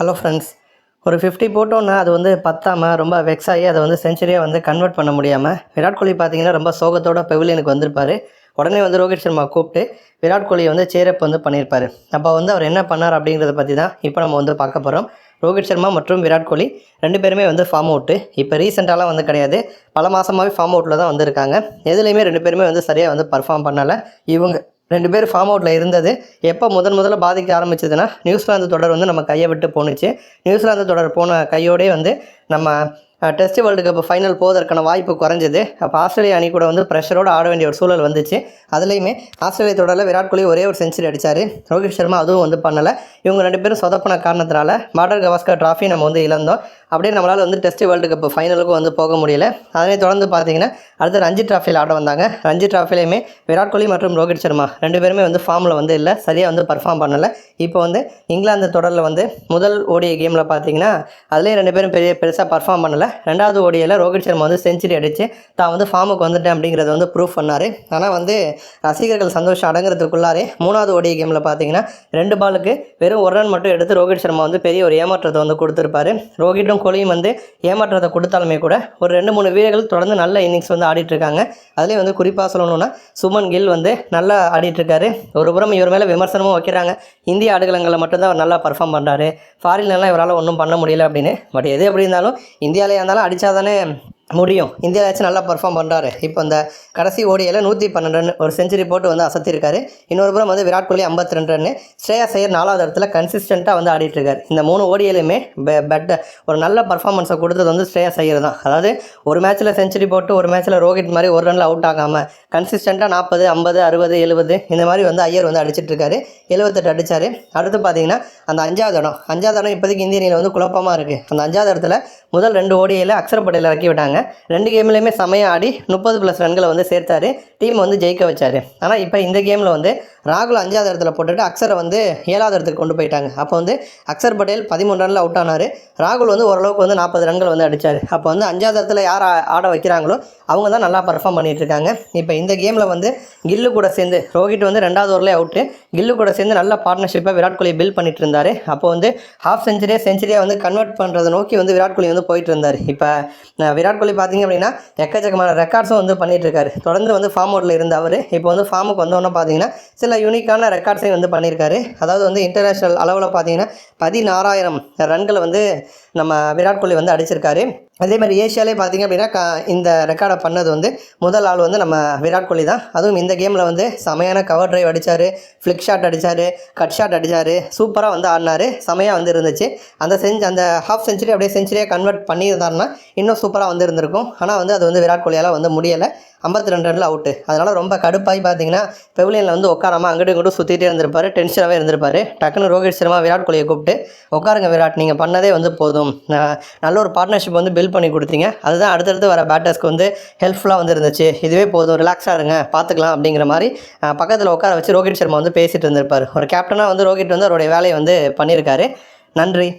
Hello friends. ஒரு fifty போட்டோன்னா அது வந்து பத்தாமல் ரொம்ப வெக்ஸ் ஆகி அதை வந்து செஞ்சுரியாக வந்து கன்வெர்ட் பண்ண முடியாமல் விராட் கோலி பார்த்தீங்கன்னா ரொம்ப சோகத்தோட பெவிலியனுக்கு வந்திருப்பார். உடனே வந்து ரோஹித் சர்மா கூப்பிட்டு விராட் கோலியை வந்து சேரப் வந்து பண்ணியிருப்பார். அப்போ வந்து அவர் என்ன பண்ணார் அப்படிங்கிறத பற்றி தான் இப்போ நம்ம வந்து பார்க்க போகிறோம் ரோஹித் சர்மா மற்றும் விராட் கோலி ரெண்டு பேருமே வந்து ஃபார்ம் அவுட்டு இப்போ ரீசெண்டாலாம் வந்து கிடையாது. பல மாதமாகவே ஃபார்ம் அவுட்டில் தான் வந்திருக்காங்க. எதுலேயுமே ரெண்டு பேருமே வந்து சரியாக வந்து பர்ஃபார்ம் பண்ணலை. இவங்க ரெண்டு பேர் ஃபார்ம் அவுட்டில் இருந்தது. எப்போ முதன் முதல்ல பாதிக்க ஆரம்பிச்சதுன்னா நியூசிலாந்து தொடர் வந்து நம்ம கையை விட்டு போணுச்சு. நியூசிலாந்து தொடர் போன கையோடே வந்து நம்ம டெஸ்ட் வேர்ல்டு கப் ஃபைனல் போவதற்கான வாய்ப்பு குறைஞ்சது. அப்போ ஆஸ்திரேலியா அணி கூட வந்து ப்ரெஷரோடு ஆட வேண்டிய ஒரு சூழல் வந்துச்சு. அதுலேயுமே ஆஸ்திரேலியா தொடரில் விராட் கோலி ஒரே ஒரு செஞ்சுரி அடித்தார் ரோஹித் சர்மா அதுவும் வந்து பண்ணலை. இவங்க ரெண்டு பேரும் சொதப்பின காரணத்தினால மாடர் கவாஸ்கர் ட்ராஃபி நம்ம வந்து இழந்தோம். அப்படியே நம்மளால் வந்து டெஸ்ட் வேர்ல்டு கப் ஃபைனலுக்கும் வந்து போக முடியல. அதனை தொடர்ந்து பார்த்தீங்கன்னா அடுத்து ரஞ்சி ட்ராஃபியில் ஆட வந்தாங்க. ரஞ்சி ட்ராஃபிலையுமே விராட் கோலி மற்றும் ரோஹித் சர்மா ரெண்டு பேருமே வந்து ஃபார்மில் வந்து இல்லை சரியாக வந்து பர்ஃபார்ம் பண்ணலை. இப்போ வந்து இங்கிலாந்து தொடரில் வந்து முதல் ஓடிய கேமில் பார்த்தீங்கன்னா அதுலேயும் ரெண்டு பேரும் பெரிய பெருசாக பர்ஃபார்ம் பண்ணலை. ரெண்டாவது ஓடியில் ரோஹித் சர்மா வந்து செஞ்சுரி அடித்து தான் வந்து ஃபார்முக்கு வந்துட்டேன் அப்படிங்கிறத வந்து ப்ரூவ் பண்ணார். ஆனால் வந்து ரசிகர்கள் சந்தோஷம் அடங்குறதுக்குள்ளாரே மூணாவது ஓடிய கேமில் பார்த்தீங்கன்னா ரெண்டு பாலுக்கு வெறும் ஒரு ரன் மட்டும் எடுத்து ரோஹித் சர்மா வந்து பெரிய ஒரு ஏமாற்றத்தை வந்து கொடுத்துருப்பாரு. ரோஹிட்டும் கோலியும் வந்து ஏமாற்றத்தை கொடுத்தாலுமே கூட ஒரு ரெண்டு மூணு வீரர்கள் தொடர்ந்து நல்ல இன்னிங்ஸ் வந்து ஆடிட்டுருக்காங்க. அதுலேயும் வந்து குறிப்பாக சொல்லணும்னா சுமன் கில் வந்து நல்லா ஆடிட்டுருக்காரு. ஒரு புறம் இவர் மேலே விமர்சனமும் வைக்கிறாங்க. இந்திய ஆடுகளங்களில் மட்டும்தான் அவர் நல்லா பர்ஃபார்ம் பண்ணுறாரு ஃபாரின்லலாம் இவரால் ஒன்றும் பண்ண முடியல அப்படின்னு. பட் எது எப்படி இருந்தாலும் இந்தியாவிலே இருந்தாலும் அடித்தா முடியும். இந்தியாவிலாச்சும் நல்லா பர்ஃபார்ம் பண்ணுறாரு இப்போ இந்த கடைசி ஓடியில் நூற்றி பன்னெண்டு ரன் ஒரு செஞ்சுரி போட்டு வந்து அசத்திருக்காரு. இன்னொரு புறம் வந்து விராட் கோலி ஐம்பத்தி ரெண்டு ரன் ஸ்ரேயா சையர் நாலாவது இடத்துல கன்சிஸ்டண்ட்டாக வந்து ஆடிட்டுருக்காரு. இந்த மூணு ஓடியிலுமே பெட் ஒரு நல்ல பர்ஃபார்மன்ஸை கொடுத்தது வந்து ஸ்ரேயா சையர் தான். அதாவது ஒரு மேட்ச்சில் செஞ்சுரி போட்டு ஒரு மேட்ச்சில் ரோஹித் மாதிரி ஒரு ரனில் அவுட் ஆகாமல் கன்சிஸ்டண்ட்டாக நாற்பது ஐம்பது அறுபது எழுபது இந்த மாதிரி வந்து ஐயர் வந்து அடிச்சிட்ருக்காரு எழுபத்தெட்டு அடித்தார் அடுத்து பார்த்தீங்கன்னா அந்த அஞ்சாவது இடம். அஞ்சாவது இடம் இப்போதைக்கு இந்திய அணியில் வந்து குழப்பமாக இருக்குது அந்த அஞ்சாவது இடத்துல முதல் ரெண்டு ஓடியில் அக்ஷர் பட்டேல் இறக்கி விட்டாங்க. ரெண்டு கேம்லேயுமே செமையாக ஆடி முப்பது ப்ளஸ் ரன்களை வந்து சேர்த்தாரு. டீம் வந்து ஜெயிக்க வச்சார். ஆனால் இப்போ இந்த கேமில் வந்து ராகுல் அஞ்சாவது இடத்துல போட்டுட்டு அக்ஸரை வந்து ஏழாவது இடத்துக்கு கொண்டு போயிட்டாங்க. அப்போ வந்து அக்ஸர் பட்டேல் பதிமூணு ரனில் அவுட் ஆனார். ராகுல் வந்து ஓரளவுக்கு வந்து நாற்பது ரன்கள் வந்து அடித்தார் அப்போ வந்து அஞ்சாவது இடத்துல யார் ஆட வைக்கிறாங்களோ அவங்க தான் நல்லா பர்ஃபார்ம் பண்ணிட்டு இருக்காங்க. இப்போ இந்த கேமில் வந்து கில்லு கூட சேர்ந்து ரோஹித் வந்து ரெண்டாவது ஓவரில் அவுட்டு கில்லு கூட சேர்ந்து நல்ல பார்ட்னர்ஷிப்பாக விராட் கோலி பில்ட் பண்ணிட்டு இருந்தார். அப்போ வந்து ஹாஃப் செஞ்சுரியாக செஞ்சுரியாக வந்து கன்வெர்ட் பண்ணுறதை நோக்கி வந்து விராட் கோலி வந்து போயிட்டு இருந்தார். இப்போ விராட் கோலி பார்த்தீங்க அப்படின்னா எக்கச்சக்கமான ரெக்கார்ட்ஸும் வந்து பண்ணிட்டுருக்காரு. தொடர்ந்து வந்து ஃபார்ம் அவுட்டில் இருந்த அவர். இப்போ வந்து ஃபார்முக்கு வந்தோன்னே பார்த்தீங்கன்னா சில யூனிக்கான ரெக்கார்ட்ஸையும் வந்து பண்ணியிருக்காரு அதாவது வந்து இன்டர்நேஷ்னல் அளவில் பார்த்தீங்கன்னா பதினாறாயிரம் ரன்களை வந்து நம்ம விராட் கோலி வந்து அடிச்சிருக்காரு. அதே மாதிரி ஏஷியாலே பார்த்தீங்க அப்படின்னா க இந்த ரெக்கார்டை பண்ணது வந்து முதல் ஆள் வந்து நம்ம விராட் கோலி தான். அதுவும் இந்த கேமில் வந்து செமையான கவர் டிரைவ் அடித்தார் ஃப்ளிக் ஷாட் அடித்தார் கட் ஷாட் அடித்தார் சூப்பராக வந்து ஆடினார். செமையாக வந்து இருந்துச்சு. அந்த செஞ்சு அந்த ஹாஃப் செஞ்சுரி அப்படியே செஞ்சுரியாக கன்வெர்ட் பண்ணியிருந்தாருன்னா இன்னும் சூப்பராக வந்து இருந்திருக்கும். ஆனால் வந்து அது வந்து விராட் கோலியால் வந்து முடியலை. ஐம்பத்தி ரெண்டு ரனில் அவுட்டு அதனால் ரொம்ப கடுப்பாகி பார்த்தீங்கன்னா பெவிலியனில் வந்து உட்காராம அங்கிட்டு இங்கிட்டும் சுற்றிட்டே இருந்திருப்பாரு. டென்ஷனாகவே இருந்திருப்பாரு. டக்குன்னு ரோஹித் சர்மா விராட் கோலியை கூப்பிட்டு உட்காருங்க விராட் நீங்கள் பண்ணதே வந்து போதும். நல்ல ஒரு பார்ட்னர்ஷிப் வந்து பில்ட் பண்ணி கொடுத்தீங்க. அதுதான் அடுத்தடுத்து வர பேட்டர்ஸ்க்கு வந்து ஹெல்ப்ஃபுல்லாக வந்து இருந்துச்சு. இதுவே போதும். ரிலாக்ஸாக இருங்க. பார்த்துக்கலாம் அப்படிங்கிற மாதிரி பக்கத்தில் உட்கார வச்சு ரோஹித் சர்மா வந்து பேசிகிட்டு இருந்திருப்பார். ஒரு கேப்டனாக வந்து ரோஹித் வந்து அவருடைய வேலையை வந்து பண்ணியிருக்காரு. நன்றி.